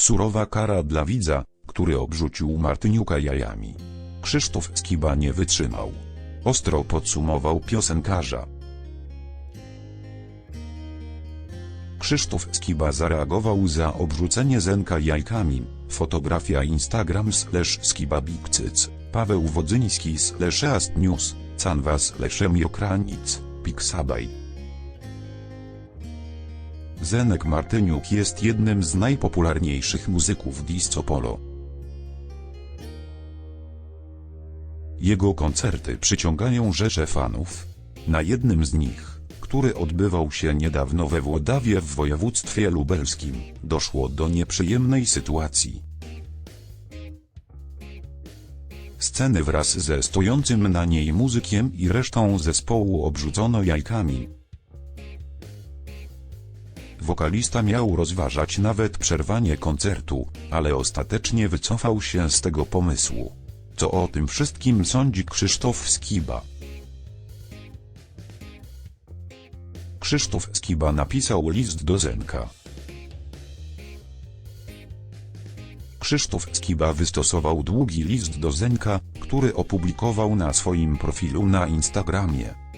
Surowa kara dla widza, który obrzucił Martyniuka jajami. Krzysztof Skiba nie wytrzymał. Ostro podsumował piosenkarza. Krzysztof Skiba zareagował za obrzucenie Zenka jajkami. Fotografia Instagram slash Skiba Big Cyc. Paweł Wodzyński slash Ast News. Canwa slash Emiokranic. Pixabay. Zenek Martyniuk jest jednym z najpopularniejszych muzyków disco polo. Jego koncerty przyciągają rzesze fanów. Na jednym z nich, który odbywał się niedawno we Włodawie w województwie lubelskim, doszło do nieprzyjemnej sytuacji. Sceny wraz ze stojącym na niej muzykiem i resztą zespołu obrzucono jajkami. Wokalista miał rozważać nawet przerwanie koncertu, ale ostatecznie wycofał się z tego pomysłu. Co o tym wszystkim sądzi Krzysztof Skiba? Krzysztof Skiba napisał list do Zenka. Krzysztof Skiba wystosował długi list do Zenka, który opublikował na swoim profilu na Instagramie.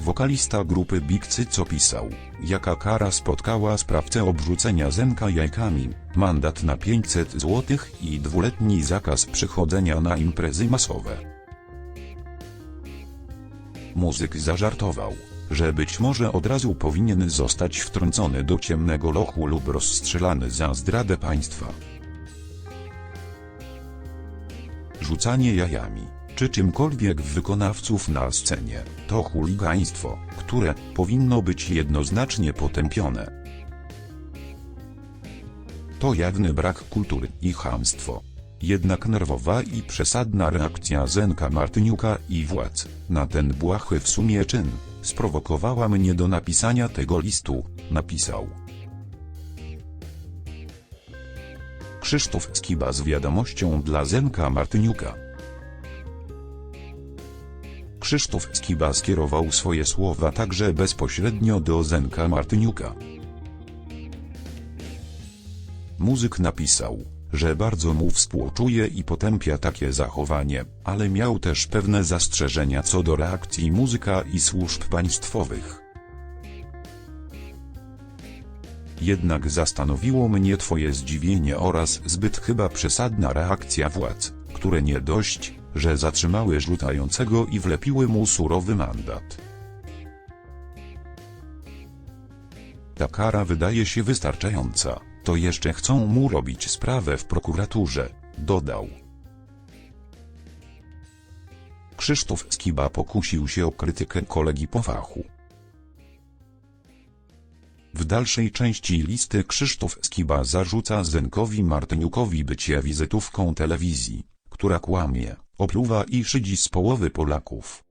Wokalista grupy Big Cyc opisał, jaka kara spotkała sprawcę obrzucenia Zenka jajkami, mandat na 500 zł i dwuletni zakaz przychodzenia na imprezy masowe. Muzyk zażartował, że być może od razu powinien zostać wtrącony do ciemnego lochu lub rozstrzelany za zdradę państwa. Rzucanie jajami, czy czymkolwiek wykonawców na scenie, to chuligaństwo, które powinno być jednoznacznie potępione. To jawny brak kultury i chamstwo. Jednak nerwowa i przesadna reakcja Zenka Martyniuka i władz na ten błahy w sumie czyn sprowokowała mnie do napisania tego listu, napisał. Krzysztof Skiba z wiadomością dla Zenka Martyniuka. Krzysztof Skiba skierował swoje słowa także bezpośrednio do Zenka Martyniuka. Muzyk napisał, że bardzo mu współczuje i potępia takie zachowanie, ale miał też pewne zastrzeżenia co do reakcji muzyka i służb państwowych. Jednak zastanowiło mnie twoje zdziwienie oraz zbyt chyba przesadna reakcja władz, które nie dość, że zatrzymały rzucającego i wlepiły mu surowy mandat. Ta kara wydaje się wystarczająca, to jeszcze chcą mu robić sprawę w prokuraturze, dodał. Krzysztof Skiba pokusił się o krytykę kolegi po fachu. W dalszej części listy Krzysztof Skiba zarzuca Zenkowi Martyniukowi bycie wizytówką telewizji, która kłamie, opluwa i szydzi z połowy Polaków.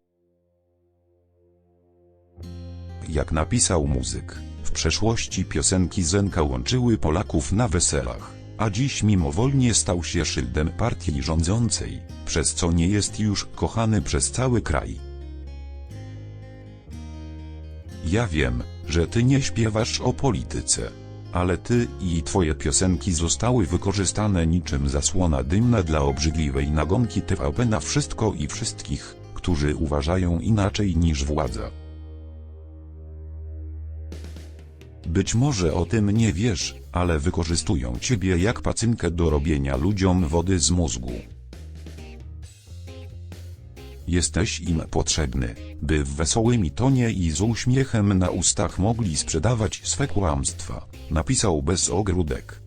Jak napisał muzyk, w przeszłości piosenki Zenka łączyły Polaków na weselach, a dziś mimowolnie stał się szyldem partii rządzącej, przez co nie jest już kochany przez cały kraj. Ja wiem, że ty nie śpiewasz o polityce. Ale ty i twoje piosenki zostały wykorzystane niczym zasłona dymna dla obrzydliwej nagonki TVP na wszystko i wszystkich, którzy uważają inaczej niż władza. Być może o tym nie wiesz, ale wykorzystują ciebie jak pacynkę do robienia ludziom wody z mózgu. Jesteś im potrzebny, by w wesołym tonie i z uśmiechem na ustach mogli sprzedawać swe kłamstwa, napisał bez ogródek.